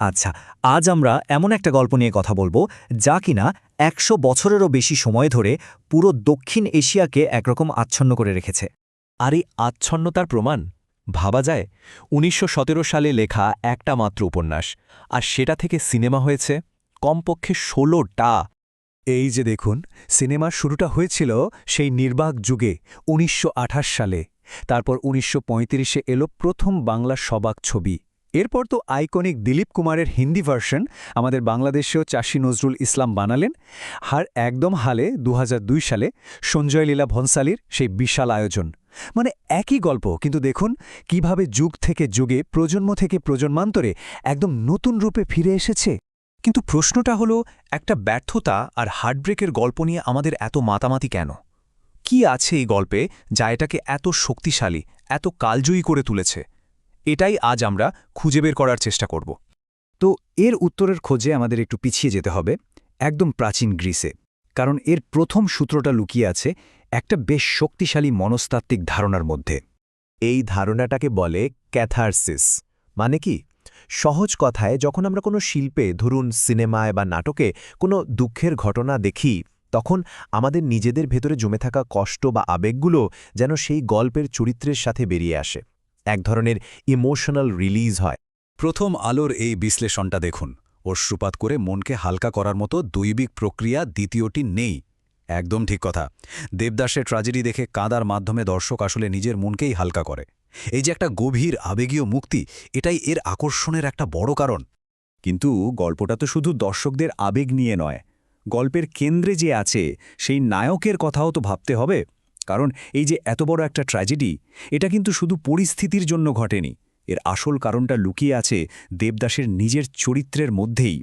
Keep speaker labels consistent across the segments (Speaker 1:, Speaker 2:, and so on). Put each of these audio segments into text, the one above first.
Speaker 1: আচ্ছা আজ আমরা এমন একটা গল্প নিয়ে কথা বলব যা কিনা একশো বছরেরও বেশি সময় ধরে পুরো দক্ষিণ এশিয়াকে একরকম আচ্ছন্ন করে রেখেছে।
Speaker 2: আর এই আচ্ছন্নতার প্রমাণ? ভাবা যায় উনিশশো সালে লেখা একটা মাত্র উপন্যাস আর সেটা থেকে সিনেমা হয়েছে কমপক্ষে ষোলোটা।
Speaker 3: এই যে দেখুন সিনেমার শুরুটা হয়েছিল সেই নির্বাক যুগে উনিশশো আঠাশ সালে। তারপর উনিশশো পঁয়ত্রিশে এলো প্রথম বাংলা সবাক ছবি। এরপর তো আইকনিক দিলীপ কুমারের হিন্দি ভার্সন আমাদের বাংলাদেশেও চাষী নজরুল ইসলাম বানালেন। আর একদম হালে দু হাজার দুই সালে সঞ্জয় লীলা ভনসালির সেই বিশাল আয়োজন। মানে একই গল্প, কিন্তু দেখুন কীভাবে যুগ থেকে যুগে, প্রজন্ম থেকে প্রজন্মান্তরে একদম নতুন রূপে ফিরে এসেছে।
Speaker 4: কিন্তু প্রশ্নটা হলো, একটা ব্যর্থতা আর হার্টব্রেকের গল্প নিয়ে আমাদের এত মাতামাতি কেন? কি আছে এই গল্পে যা এটাকে এত শক্তিশালী, এত কালজয়ী করে তুলেছে? এটাই আজ আমরা খুঁজে বের করার চেষ্টা করব।
Speaker 3: তো এর উত্তরের খোঁজে আমাদের একটু পিছিয়ে যেতে হবে, একদম প্রাচীন গ্রিসে। কারণ এর প্রথম সূত্রটা লুকিয়ে আছে একটা বেশ শক্তিশালী মনস্তাত্ত্বিক ধারণার মধ্যে।
Speaker 2: এই ধারণাটাকে বলে ক্যাথারসিস। মানে কি? সহজ কথায়, যখন আমরা কোনো শিল্পে, ধরুন সিনেমায় বা নাটকে কোনো দুঃখের ঘটনা দেখি, তখন আমাদের নিজেদের ভেতরে জমে থাকা কষ্ট বা আবেগগুলো যেন সেই গল্পের চরিত্রের সাথে বেরিয়ে আসে। এক ধরনের ইমোশনাল রিলিজ হয়।
Speaker 5: প্রথম আলোর এই বিশ্লেষণটা দেখুন। অশ্রুপাত করে মনকে হালকা করার মতো দৈবিক প্রক্রিয়া দ্বিতীয়টি নেই। একদম ঠিক কথা। দেবদাসের ট্র্যাজেডি দেখে কাঁদার মাধ্যমে দর্শক আসলে নিজের মনকেই হালকা করে। এই যে একটা গভীর আবেগীয় মুক্তি, এটাই এর আকর্ষণের একটা বড় কারণ।
Speaker 3: কিন্তু গল্পটা তো শুধু দর্শকদের আবেগ নিয়ে নয়, গল্পের কেন্দ্রে যে আছে, সেই নায়কের কথাও তো ভাবতে হবে। কারণ এই যে এত বড় একটা ট্র্যাজেডি এটা কিন্তু শুধু পরিস্থিতির জন্য ঘটেনি। এর আসল কারণটা লুকিয়ে আছে দেবদাসের নিজের চরিত্রের মধ্যেই।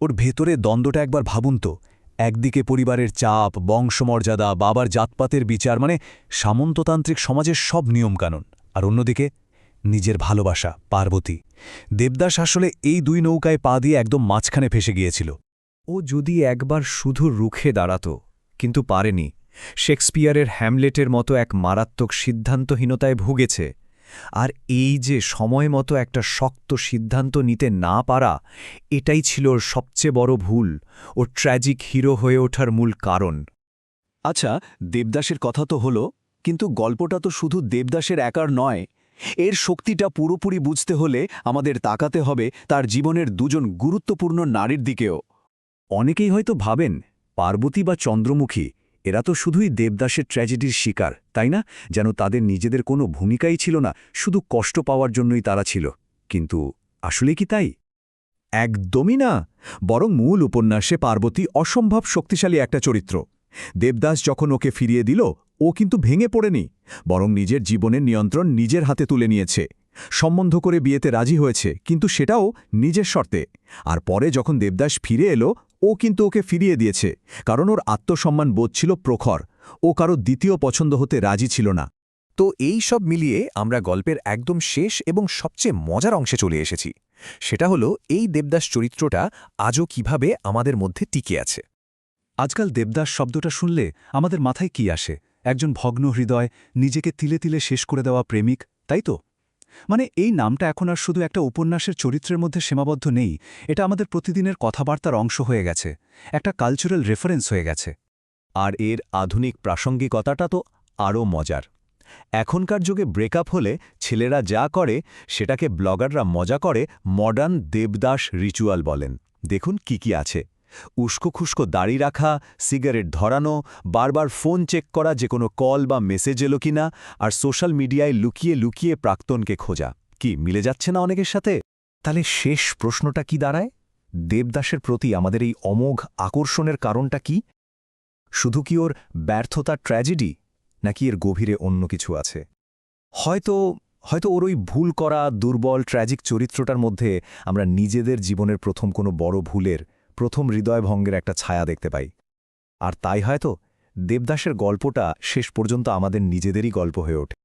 Speaker 3: ওর ভেতরে দ্বন্দ্বটা একবার ভাবুন তো। একদিকে পরিবারের চাপ, বংশমর্যাদা, বাবার জাতপাতের বিচার মানে সামন্ততান্ত্রিক সমাজের সব নিয়মকানুন। আর অন্যদিকে নিজের ভালোবাসা, পার্বতী। দেবদাস আসলে এই দুই নৌকায় পা দিয়ে একদম মাঝখানে ফেসে গিয়েছিল। ও যদি একবার শুধু রুখে দাঁড়াত, কিন্তু পারেনি। শেক্সপিয়ারের হ্যামলেটের মতো এক মারাত্মক সিদ্ধান্তহীনতায় ভুগেছে। আর এই যে সময় মতো একটা শক্ত সিদ্ধান্ত নিতে না পারা, এটাই ছিল ওর সবচেয়ে বড় ভুল, ও ট্র্যাজিক হিরো হয়ে ওঠার মূল কারণ। আচ্ছা দেবদাসের কথা তো হলো, কিন্তু গল্পটা তো শুধু দেবদাসের একার নয়। এর শক্তিটা পুরোপুরি বুঝতে হলে আমাদের তাকাতে হবে তার জীবনের দুজন গুরুত্বপূর্ণ নারীর দিকেও। অনেকেই হয়তো ভাবেন, পার্বতী বা চন্দ্রমুখী এরা তো শুধুই দেবদাসের ট্র্যাজেডির শিকার, তাই না? যেন তাদের নিজেদের কোনো ভূমিকাই ছিল না, শুধু কষ্ট পাওয়ার জন্যই তারা ছিল। কিন্তু আসলে কি তাই? একদমই না! বরং মূল উপন্যাসে পার্বতী অসম্ভব শক্তিশালী একটা চরিত্র। দেবদাস যখন ওকে ফিরিয়ে দিল, ও কিন্তু ভেঙে পড়েনি, বরং নিজের জীবনের নিয়ন্ত্রণ নিজের হাতে তুলে নিয়েছে। সম্বন্ধ করে বিয়েতে রাজি হয়েছে, কিন্তু সেটাও নিজের শর্তে। আর পরে যখন দেবদাস ফিরে এলো, ও কিন্তু ওকে ফিরিয়ে দিয়েছে, কারণ ওর আত্মসম্মান বোধ ছিল প্রখর। ও কারও দ্বিতীয় পছন্দ হতে রাজি ছিল না।
Speaker 4: তো এই সব মিলিয়ে আমরা গল্পের একদম শেষ এবং সবচেয়ে মজার অংশে চলে এসেছি। সেটা হলো এই দেবদাস চরিত্রটা আজও কীভাবে আমাদের মধ্যে টিকে আছে।
Speaker 3: আজকাল দেবদাস শব্দটা শুনলে আমাদের মাথায় কি আসে? একজন ভগ্ন হৃদয়, নিজেকে তিলে তিলে শেষ করে দেওয়া প্রেমিক, তাই তো? মানে এই নামটা এখন আর শুধু একটা উপন্যাসের চরিত্রের মধ্যে সীমাবদ্ধ নেই, এটা আমাদের প্রতিদিনের কথাবার্তার অংশ হয়ে গেছে, একটা কালচারাল রেফারেন্স হয়ে গেছে।
Speaker 2: আর এর আধুনিক প্রাসঙ্গিকতাটা তো আরও মজার। এখনকার যুগে ব্রেকআপ হলে ছেলেরা যা করে, সেটাকে ব্লগাররা মজা করে মডার্ন দেবদাস রিচুয়াল বলেন। দেখুন কি কি আছে। উস্কো খুস্কো দাড়ি রাখা, সিগারেট ধরানো, বারবার ফোন চেক করা, যে কোনো কল বা মেসেজ এলো কিনা, আর সোশ্যাল মিডিয়ায় লুকিয়ে লুকিয়ে প্রাক্তনকে খোঁজা। কি, মিলে যাচ্ছে না অনেকের সাথে?
Speaker 4: তাহলে শেষ প্রশ্নটা কি দাঁড়ায়? দেবদাসের প্রতি আমাদের এই অমোঘ আকর্ষণের কারণটা কি? শুধু কি ওর ব্যর্থতা ট্র্যাজেডি, নাকি এর গভীরে অন্য কিছু আছে? হয়তো হয়তো ওর ওই ভুল করা, দুর্বল, ট্র্যাজিক চরিত্রটার মধ্যে আমরা নিজেদের জীবনের প্রথম কোনো বড় ভুলের প্রথম হৃদয়ভঙ্গের একটা ছায়া দেখতে পাই। আর তাই হয়তো দেবদাসের গল্পটা শেষ পর্যন্ত আমাদের নিজেদেরই গল্প হয়ে ওঠে।